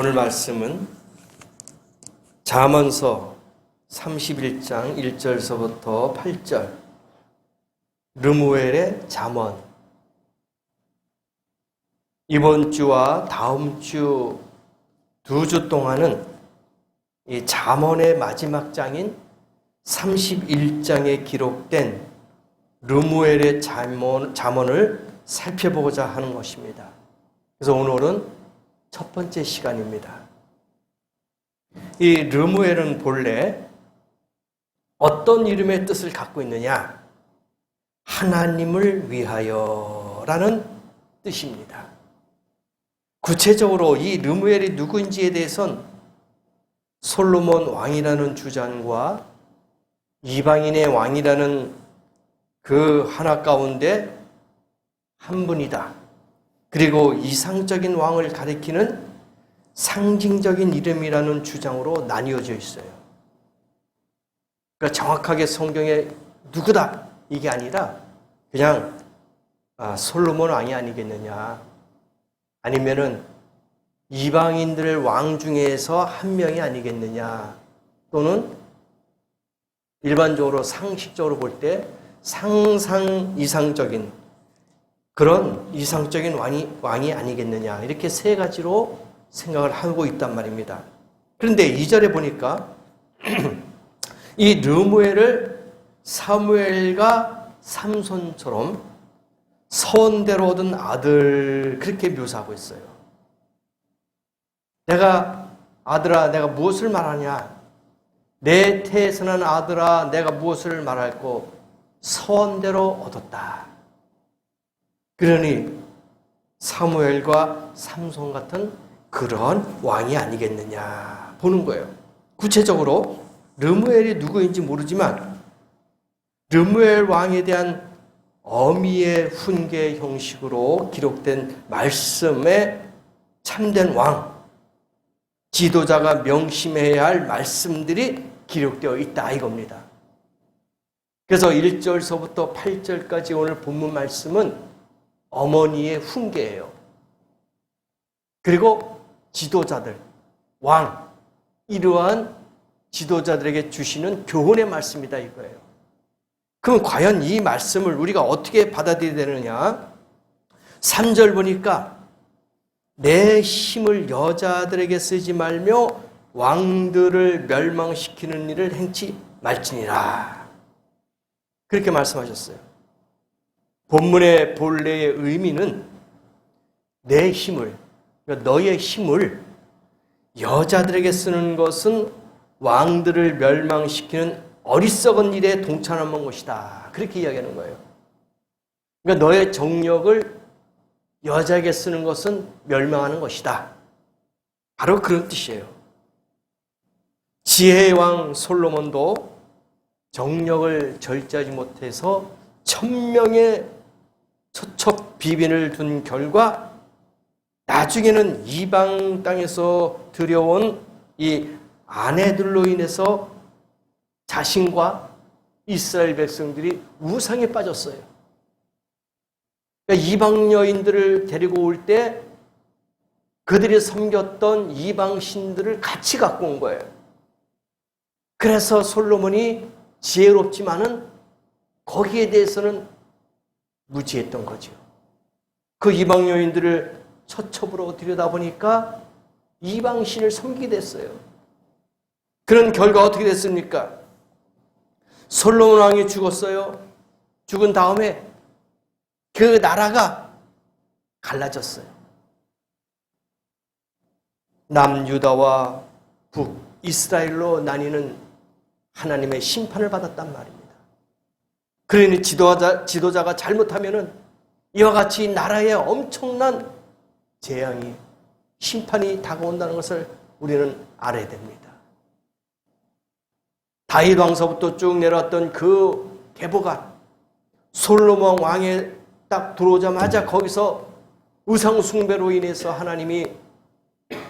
오늘 말씀은 잠언서 31장 1절서부터 8절 르무엘의 잠언 이번 주와 다음 주 두 주 동안은 이 잠언의 마지막 장인 31장에 기록된 르무엘의 잠언, 잠언을 살펴보고자 하는 것입니다. 그래서 오늘은 첫 번째 시간입니다. 이 르무엘은 본래 어떤 이름의 뜻을 갖고 있느냐? 하나님을 위하여라는 뜻입니다. 구체적으로 이 르무엘이 누구인지에 대해선 솔로몬 왕이라는 주장과 이방인의 왕이라는 그 하나 가운데 한 분이다. 그리고 이상적인 왕을 가리키는 상징적인 이름이라는 주장으로 나뉘어져 있어요. 그러니까 정확하게 성경에 누구다? 이게 아니라 그냥 아, 솔로몬 왕이 아니겠느냐. 아니면은 이방인들 왕 중에서 한 명이 아니겠느냐. 또는 일반적으로 상식적으로 볼 때 상상 이상적인 그런 이상적인 왕이, 왕이 아니겠느냐. 이렇게 세 가지로 생각을 하고 있단 말입니다. 그런데 이절에 보니까 이 르무엘을 사무엘과 삼손처럼 서원대로 얻은 아들 그렇게 묘사하고 있어요. 내가 아들아 내가 무엇을 말하냐? 내 태에서 난 아들아 내가 무엇을 말할고 서원대로 얻었다. 그러니 사무엘과 삼손 같은 그런 왕이 아니겠느냐 보는 거예요. 구체적으로 르무엘이 누구인지 모르지만 르무엘 왕에 대한 어미의 훈계 형식으로 기록된 말씀에 참된 왕, 지도자가 명심해야 할 말씀들이 기록되어 있다 이겁니다. 그래서 1절서부터 8절까지 오늘 본문 말씀은 어머니의 훈계예요. 그리고 지도자들, 왕, 이러한 지도자들에게 주시는 교훈의 말씀이다 이거예요. 그럼 과연 이 말씀을 우리가 어떻게 받아들여야 되느냐? 3절 보니까 내 힘을 여자들에게 쓰지 말며 왕들을 멸망시키는 일을 행치 말지니라. 그렇게 말씀하셨어요. 본문의 본래의 의미는 내 힘을, 그러니까 너의 힘을 여자들에게 쓰는 것은 왕들을 멸망시키는 어리석은 일에 동참한 것이다. 그렇게 이야기하는 거예요. 그러니까 너의 정력을 여자에게 쓰는 것은 멸망하는 것이다. 바로 그런 뜻이에요. 지혜의 왕 솔로몬도 정력을 절제하지 못해서 천명의 처첩 비빈을 둔 결과 나중에는 이방 땅에서 들여온 이 아내들로 인해서 자신과 이스라엘 백성들이 우상에 빠졌어요. 그러니까 이방 여인들을 데리고 올 때 그들이 섬겼던 이방 신들을 같이 갖고 온 거예요. 그래서 솔로몬이 지혜롭지만은 거기에 대해서는 무지했던 거죠. 그 이방 여인들을 처첩으로 들여다보니까 이방 신을 섬기게 됐어요. 그런 결과 어떻게 됐습니까? 솔로몬 왕이 죽었어요. 죽은 다음에 그 나라가 갈라졌어요. 남유다와 북 이스라엘로 나뉘는 하나님의 심판을 받았단 말입니다. 그러니 지도자, 지도자가 잘못하면은 이와 같이 나라에 엄청난 재앙이 심판이 다가온다는 것을 우리는 알아야 됩니다. 다윗 왕서부터 쭉 내려왔던 그 계보가 솔로몬 왕에 딱 들어오자마자 거기서 의상 숭배로 인해서 하나님이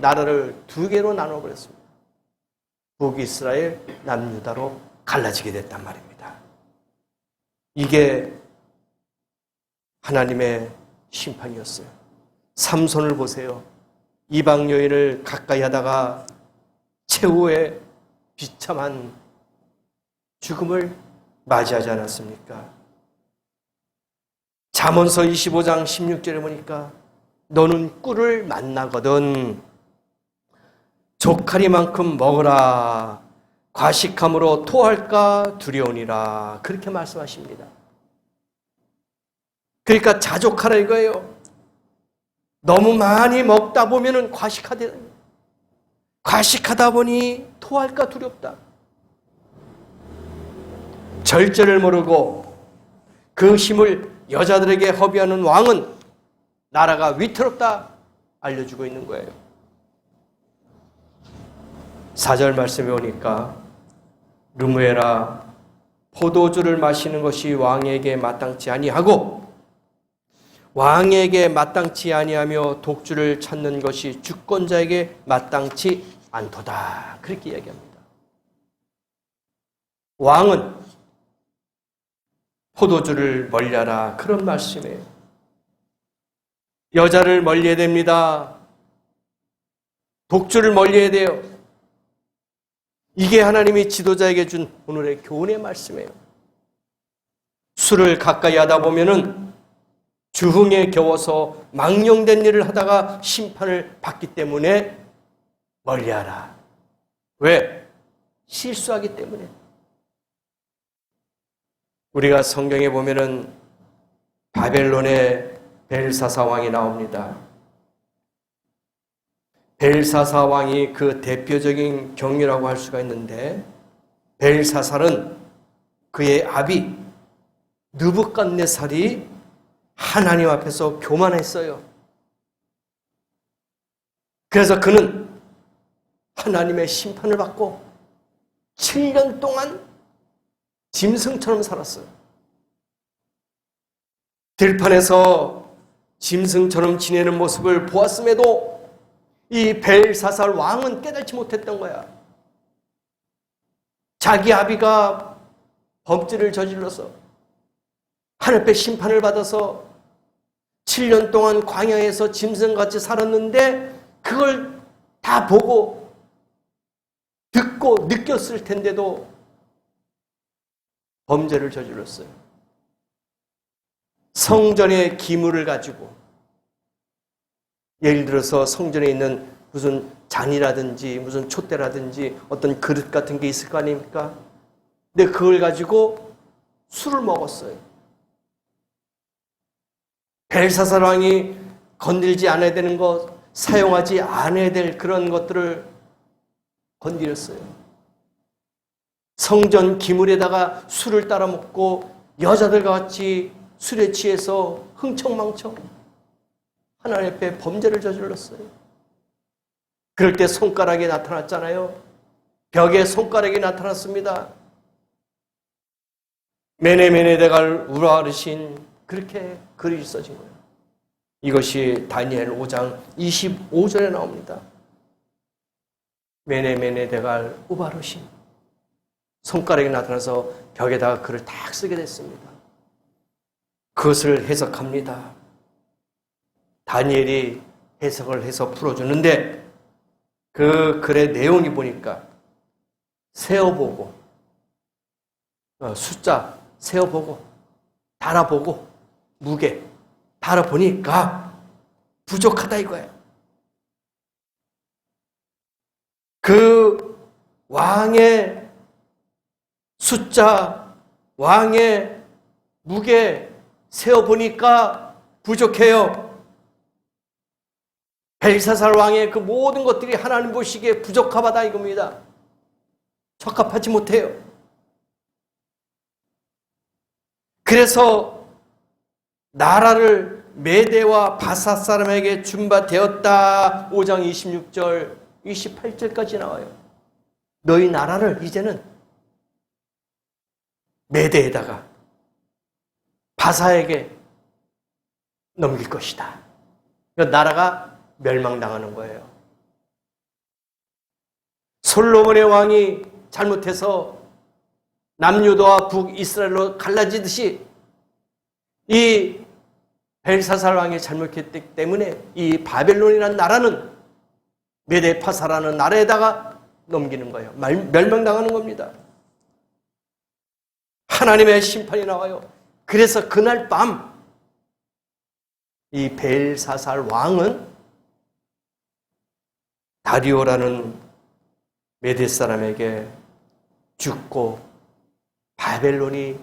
나라를 두 개로 나눠 버렸습니다. 북이스라엘, 남유다로 갈라지게 됐단 말입니다. 이게 하나님의 심판이었어요. 삼손을 보세요. 이방 여인을 가까이 하다가 최후의 비참한 죽음을 맞이하지 않았습니까? 잠언서 25장 16절에 보니까 너는 꿀을 만나거든 조카리만큼 먹으라 과식함으로 토할까 두려우니라 그렇게 말씀하십니다. 그러니까 자족하라 이거예요. 너무 많이 먹다 보면은 과식하다 과식하다 보니 토할까 두렵다. 절제를 모르고 그 힘을 여자들에게 허비하는 왕은 나라가 위태롭다 알려주고 있는 거예요. 사절 말씀에 오니까 르무에라 포도주를 마시는 것이 왕에게 마땅치 아니하고 왕에게 마땅치 아니하며 독주를 찾는 것이 주권자에게 마땅치 않도다. 그렇게 이야기합니다. 왕은 포도주를 멀리하라 그런 말씀이에요. 여자를 멀리해야 됩니다. 독주를 멀리해야 돼요. 이게 하나님이 지도자에게 준 오늘의 교훈의 말씀이에요. 술을 가까이 하다 보면은 주흥에 겨워서 망령된 일을 하다가 심판을 받기 때문에 멀리하라. 왜? 실수하기 때문에. 우리가 성경에 보면은 바벨론의 벨사사 왕이 나옵니다. 벨사사 왕이 그 대표적인 경유라고 할 수가 있는데 벨사살은 그의 아비 느부갓네살이 하나님 앞에서 교만했어요. 그래서 그는 하나님의 심판을 받고 7년 동안 짐승처럼 살았어요. 들판에서 짐승처럼 지내는 모습을 보았음에도 이 벨사살 왕은 깨닫지 못했던 거야. 자기 아비가 범죄를 저질러서 하늘의 심판을 받아서 7년 동안 광야에서 짐승같이 살았는데 그걸 다 보고 듣고 느꼈을 텐데도 범죄를 저질렀어요. 성전의 기물을 가지고 예를 들어서 성전에 있는 무슨 잔이라든지 무슨 촛대라든지 어떤 그릇 같은 게 있을 거 아닙니까? 근데 그걸 가지고 술을 먹었어요. 벨사살 왕이 건들지 않아야 되는 것, 사용하지 않아야 될 그런 것들을 건드렸어요. 성전 기물에다가 술을 따라 먹고 여자들과 같이 술에 취해서 흥청망청 하나님 앞에 범죄를 저질렀어요. 그럴 때 손가락이 나타났잖아요. 벽에 손가락이 나타났습니다. 메네메네데갈 우라르신 그렇게 글이 써진 거예요. 이것이 다니엘 5장 25절에 나옵니다. 메네메네데갈 우바르신 손가락이 나타나서 벽에다가 글을 딱 쓰게 됐습니다. 그것을 해석합니다. 다니엘이 해석을 해서 풀어주는데 그 글의 내용이 보니까 세어보고 어, 숫자 세어보고 달아보고 무게 달아보니까 부족하다 이거예요. 그 왕의 숫자, 왕의 무게 세어보니까 부족해요. 벨사살 왕의 그 모든 것들이 하나님 보시기에 부적합하다 이겁니다. 적합하지 못해요. 그래서 나라를 메대와 바사 사람에게 준바되었다. 5장 26절, 28절까지 나와요. 너희 나라를 이제는 메대에다가 바사에게 넘길 것이다. 나라가 멸망당하는 거예요. 솔로몬의 왕이 잘못해서 남유도와 북이스라엘로 갈라지듯이 이 벨사살 왕이 잘못했기 때문에 이 바벨론이라는 나라는 메데파사라는 나라에다가 넘기는 거예요. 말- 멸망당하는 겁니다. 하나님의 심판이 나와요. 그래서 그날 밤 이 벨사살 왕은 다리오라는 메데 사람에게 죽고 바벨론이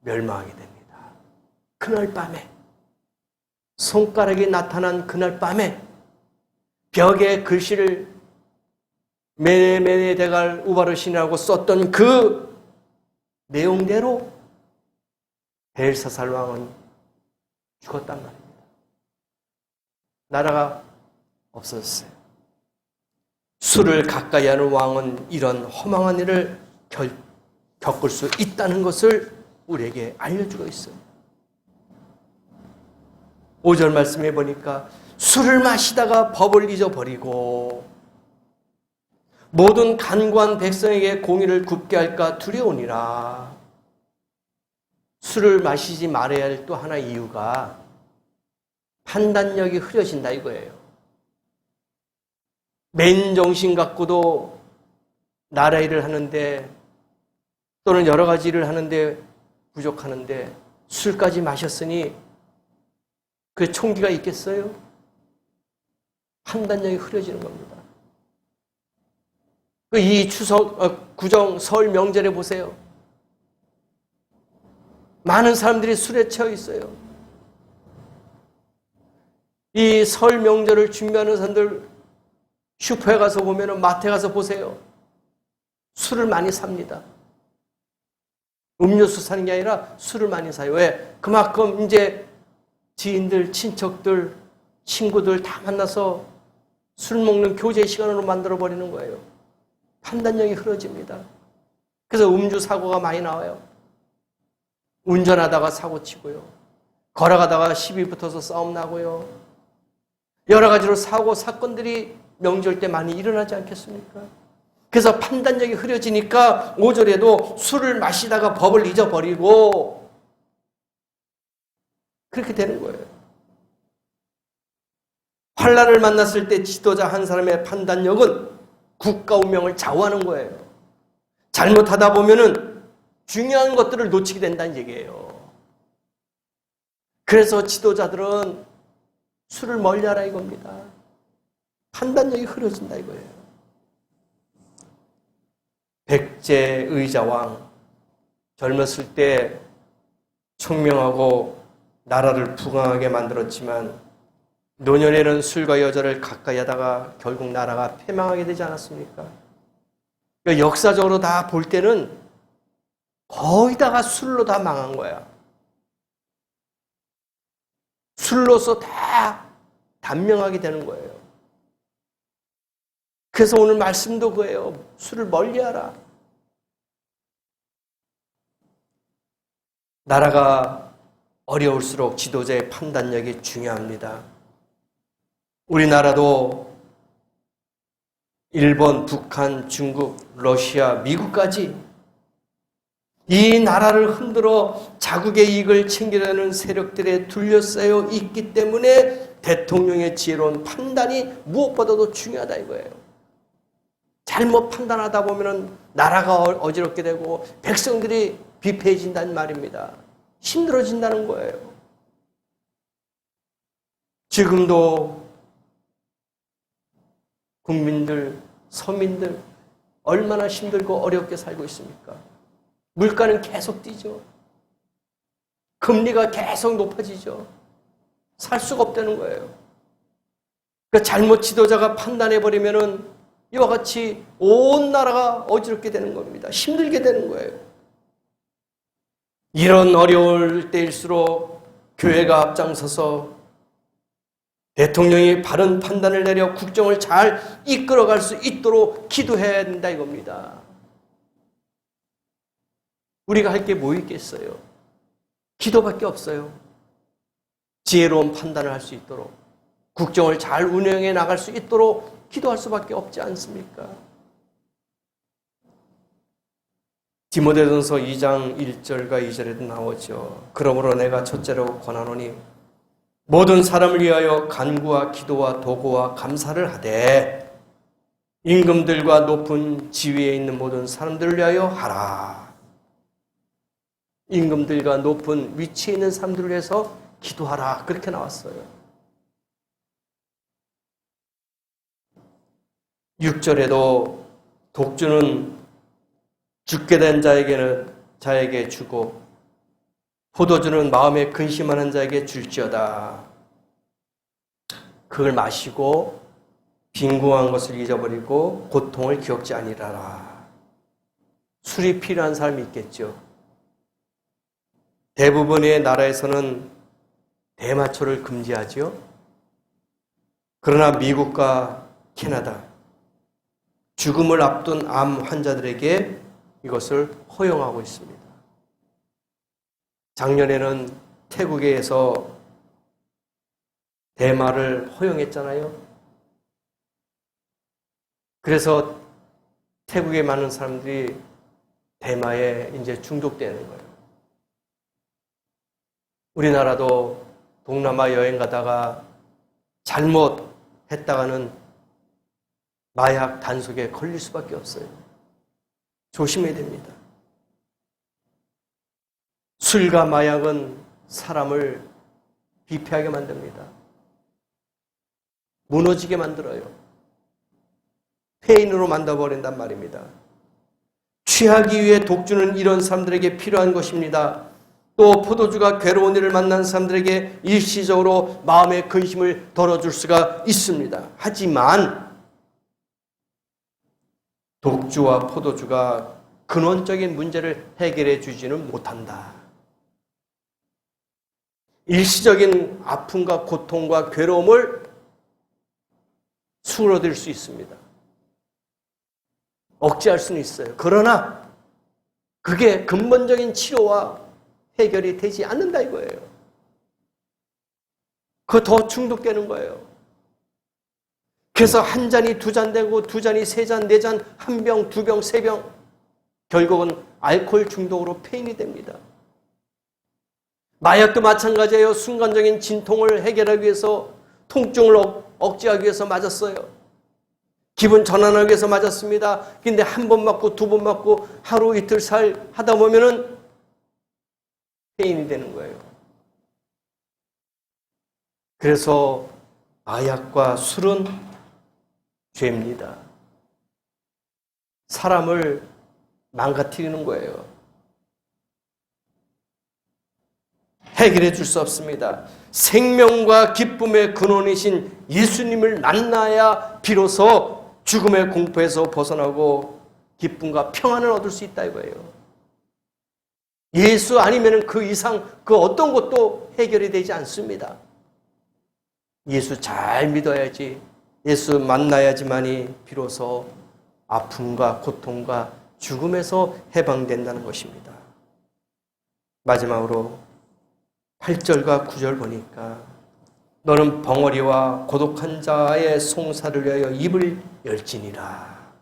멸망하게 됩니다. 그날 밤에 손가락이 나타난 그날 밤에 벽에 글씨를 메네메네 대갈 우바르신이라고 썼던 그 내용대로 벨사살 왕은 죽었단 말입니다. 나라가 없어졌어요. 술을 가까이 하는 왕은 이런 허망한 일을 결, 겪을 수 있다는 것을 우리에게 알려주고 있어요. 5절 말씀해 보니까 술을 마시다가 법을 잊어버리고 모든 간관 백성에게 공의를 굽게 할까 두려우니라. 술을 마시지 말아야 할 또 하나 이유가 판단력이 흐려진다 이거예요. 맨 정신 갖고도 나라 일을 하는데 또는 여러 가지 일을 하는데 부족하는데 술까지 마셨으니 그 총기가 있겠어요? 판단력이 흐려지는 겁니다. 그이 추석, 어, 구정, 설 명절에 보세요. 많은 사람들이 술에 취해 있어요. 이 설 명절을 준비하는 사람들 슈퍼에 가서 보면은 마트에 가서 보세요. 술을 많이 삽니다. 음료수 사는 게 아니라 술을 많이 사요. 왜? 그만큼 이제 지인들, 친척들, 친구들 다 만나서 술 먹는 교제 시간으로 만들어 버리는 거예요. 판단력이 흐려집니다. 그래서 음주 사고가 많이 나와요. 운전하다가 사고 치고요. 걸어가다가 시비 붙어서 싸움 나고요. 여러 가지로 사고 사건들이 명절 때 많이 일어나지 않겠습니까? 그래서 판단력이 흐려지니까 5절에도 술을 마시다가 법을 잊어버리고 그렇게 되는 거예요. 환란을 만났을 때 지도자 한 사람의 판단력은 국가 운명을 좌우하는 거예요. 잘못하다 보면은 중요한 것들을 놓치게 된다는 얘기예요. 그래서 지도자들은 술을 멀리하라 이겁니다. 판단력이 흐려진다 이거예요. 백제 의자왕 젊었을 때 총명하고 나라를 부강하게 만들었지만 노년에는 술과 여자를 가까이 하다가 결국 나라가 패망하게 되지 않았습니까? 그러니까 역사적으로 다 볼 때는 거의 다가 술로 다 망한 거야. 술로서 다 단명하게 되는 거예요. 그래서 오늘 말씀도 그예요. 술을 멀리하라. 나라가 어려울수록 지도자의 판단력이 중요합니다. 우리나라도 일본, 북한, 중국, 러시아, 미국까지 이 나라를 흔들어 자국의 이익을 챙기려는 세력들에 둘러싸여 있기 때문에 대통령의 지혜로운 판단이 무엇보다도 중요하다 이거예요. 잘못 판단하다 보면 나라가 어- 어지럽게 되고 백성들이 비패해진다는 말입니다. 힘들어진다는 거예요. 지금도 국민들, 서민들 얼마나 힘들고 어렵게 살고 있습니까? 물가는 계속 뛰죠. 금리가 계속 높아지죠. 살 수가 없다는 거예요. 그 잘못 지도자가 판단해 버리면은 이와 같이 온 나라가 어지럽게 되는 겁니다. 힘들게 되는 거예요. 이런 어려울 때일수록 교회가 앞장서서 대통령이 바른 판단을 내려 국정을 잘 이끌어갈 수 있도록 기도해야 된다 이겁니다. 우리가 할 게 뭐 있겠어요? 기도밖에 없어요. 지혜로운 판단을 할 수 있도록 국정을 잘 운영해 나갈 수 있도록 기도할 수밖에 없지 않습니까? 디모데전서 2장 1절과 2절에도 나오죠. 그러므로 내가 첫째로 권하노니 모든 사람을 위하여 간구와 기도와 도구와 감사를 하되 임금들과 높은 지위에 있는 모든 사람들을 위하여 하라. 임금들과 높은 위치에 있는 사람들을 위해서 기도하라. 그렇게 나왔어요. 6절에도 독주는 죽게 된 자에게는 자에게 주고 포도주는 마음에 근심하는 자에게 줄지어다. 그걸 마시고 빈궁한 것을 잊어버리고 고통을 기억지 아니라라. 술이 필요한 사람이 있겠죠. 대부분의 나라에서는 대마초를 금지하죠. 그러나 미국과 캐나다, 죽음을 앞둔 암 환자들에게 이것을 허용하고 있습니다. 작년에는 태국에서 대마를 허용했잖아요. 그래서 태국에 많은 사람들이 대마에 이제 중독되는 거예요. 우리나라도 동남아 여행 가다가 잘못 했다가는 마약 단속에 걸릴 수밖에 없어요. 조심해야 됩니다. 술과 마약은 사람을 비폐하게 만듭니다. 무너지게 만들어요. 폐인으로 만들어버린단 말입니다. 취하기 위해 독주는 이런 사람들에게 필요한 것입니다. 또 포도주가 괴로운 일을 만난 사람들에게 일시적으로 마음의 근심을 덜어줄 수가 있습니다. 하지만 독주와 포도주가 근원적인 문제를 해결해 주지는 못한다. 일시적인 아픔과 고통과 괴로움을 수그러들 수 있습니다. 억제할 수는 있어요. 그러나 그게 근본적인 치료와 해결이 되지 않는다 이거예요. 그 더 중독되는 거예요. 그래서 한 잔이 두 잔 되고 두 잔이 세 잔, 네 잔, 한 병, 두 병, 세 병. 결국은 알코올 중독으로 폐인이 됩니다. 마약도 마찬가지예요. 순간적인 진통을 해결하기 위해서 통증을 억, 억제하기 위해서 맞았어요. 기분 전환하기 위해서 맞았습니다. 근데 한 번 맞고 두 번 맞고 하루 이틀 살 하다 보면은 폐인이 되는 거예요. 그래서 마약과 술은 죄입니다. 사람을 망가뜨리는 거예요. 해결해 줄 수 없습니다. 생명과 기쁨의 근원이신 예수님을 만나야 비로소 죽음의 공포에서 벗어나고 기쁨과 평안을 얻을 수 있다 이거예요. 예수 아니면 그 이상 그 어떤 것도 해결이 되지 않습니다. 예수 잘 믿어야지, 예수 만나야지만이 비로소 아픔과 고통과 죽음에서 해방된다는 것입니다. 마지막으로 8절과 9절 보니까 너는 벙어리와 고독한 자의 송사를 위하여 입을 열지니라.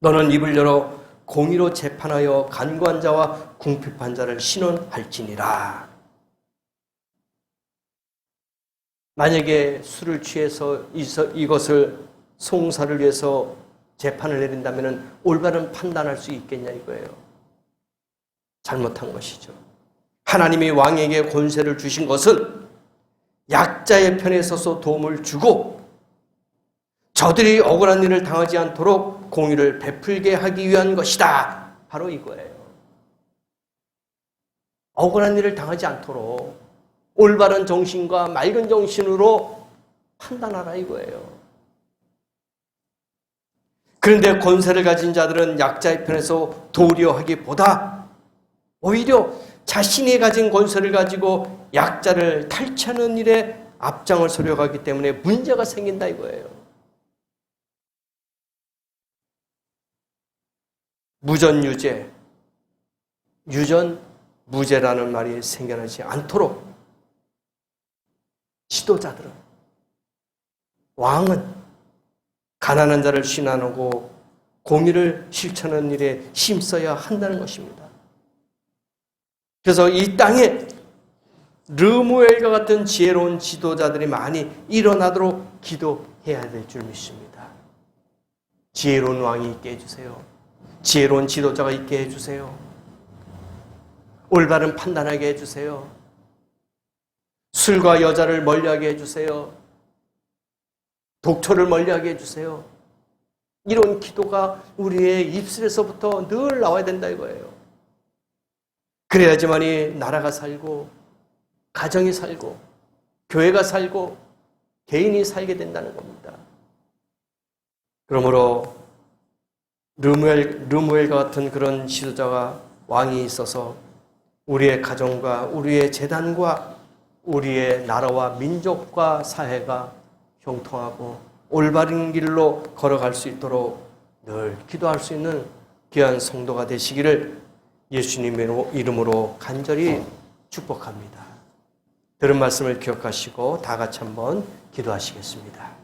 너는 입을 열어 공의로 재판하여 간구한 자와 궁핍한 자를 신원할지니라. 만약에 술을 취해서 이것을 송사를 위해서 재판을 내린다면 올바른 판단할 수 있겠냐 이거예요. 잘못한 것이죠. 하나님이 왕에게 권세를 주신 것은 약자의 편에 서서 도움을 주고 저들이 억울한 일을 당하지 않도록 공의를 베풀게 하기 위한 것이다. 바로 이거예요. 억울한 일을 당하지 않도록 올바른 정신과 맑은 정신으로 판단하라 이거예요. 그런데 권세를 가진 자들은 약자의 편에서 도려 하기보다 오히려 자신이 가진 권세를 가지고 약자를 탈취하는 일에 앞장을 서려가기 때문에 문제가 생긴다 이거예요. 무전유죄, 유전 무죄라는 말이 생겨나지 않도록 지도자들은 왕은 가난한 자를 신하고 공의를 실천하는 일에 힘써야 한다는 것입니다. 그래서 이 땅에 르무엘과 같은 지혜로운 지도자들이 많이 일어나도록 기도해야 될 줄 믿습니다. 지혜로운 왕이 있게 해주세요. 지혜로운 지도자가 있게 해주세요. 올바른 판단하게 해주세요. 술과 여자를 멀리하게 해주세요. 독초를 멀리하게 해주세요. 이런 기도가 우리의 입술에서부터 늘 나와야 된다 이거예요. 그래야지만이 나라가 살고 가정이 살고 교회가 살고 개인이 살게 된다는 겁니다. 그러므로 르무엘, 르무엘과 같은 그런 지도자가 왕이 있어서 우리의 가정과 우리의 재단과 우리의 나라와 민족과 사회가 형통하고 올바른 길로 걸어갈 수 있도록 늘 기도할 수 있는 귀한 성도가 되시기를 예수님의 이름으로 간절히 축복합니다. 들은 말씀을 기억하시고 다 같이 한번 기도하시겠습니다.